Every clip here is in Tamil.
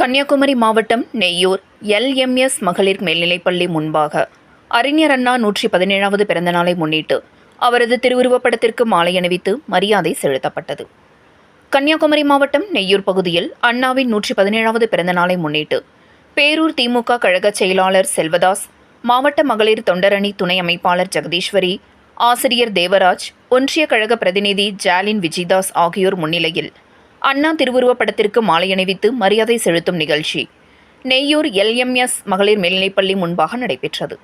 கன்னியாகுமரி மாவட்டம் நெய்யூர் எல்எம்எஸ் மகளிர் மேல்நிலைப்பள்ளி முன்பாக அறிஞர் அண்ணா நூற்றி பதினேழாவது பிறந்தநாளை முன்னிட்டு அவரது திருவுருவப்படத்திற்கு மாலை அணிவித்து மரியாதை செலுத்தப்பட்டது. கன்னியாகுமரி மாவட்டம் நெய்யூர் பகுதியில் அண்ணாவின் நூற்றி பதினேழாவது பிறந்தநாளை முன்னிட்டு பேரூர் திமுக கழக செயலாளர் செல்வதாஸ் மாவட்ட மகளிர் தொண்டரணி துணை அமைப்பாளர் ஜெகதீஸ்வரி ஆசிரியர் தேவராஜ் ஒன்றிய கழக பிரதிநிதி ஜாலின் விஜிதாஸ் ஆகியோர் முன்னிலையில் அண்ணா திருவுருவப்படத்திற்கு மாலை அணிவித்து மரியாதை செலுத்தும் நிகழ்ச்சி. நெய்யூர் எல்எம்எஸ் மகளிர் மேல்நிலைப்பள்ளி முன்பாக நடைபெற்றது.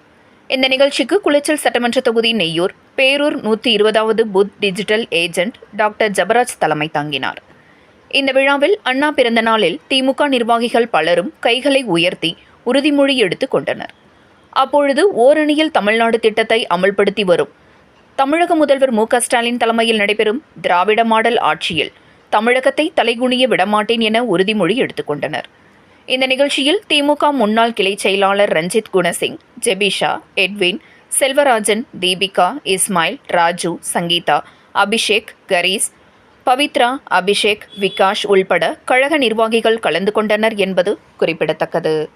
இந்த நிகழ்ச்சிக்கு குளச்சல் சட்டமன்ற தொகுதி நெய்யூர் பேரூர் நூற்றி இருபதாவது புத் டிஜிட்டல் ஏஜென்ட் டாக்டர் ஜபராஜ் தலைமை தாங்கினார். இந்த விழாவில் அண்ணா பிறந்த நாளில் திமுக நிர்வாகிகள் பலரும் கைகளை உயர்த்தி உறுதிமொழி எடுத்துக் கொண்டனர். அப்பொழுது ஓரணியில் தமிழ்நாடு திட்டத்தை அமல்படுத்தி வரும் தமிழக முதல்வர் மு க ஸ்டாலின் தலைமையில் நடைபெறும் திராவிட மாடல் ஆட்சியில் தமிழகத்தை தலைகுனிய விடமாட்டேன் என உறுதிமொழி எடுத்துக்கொண்டனர். இந்த நிகழ்ச்சியில் திமுக முன்னாள் கிளை செயலாளர் ரஞ்சித் குணசிங் ஜெபிஷா எட்வின் செல்வராஜன் தீபிகா இஸ்மாயில் ராஜு சங்கீதா அபிஷேக் கரீஸ் பவித்ரா அபிஷேக் விகாஷ் உள்பட கழக நிர்வாகிகள் கலந்து கொண்டனர் என்பது குறிப்பிடத்தக்கது.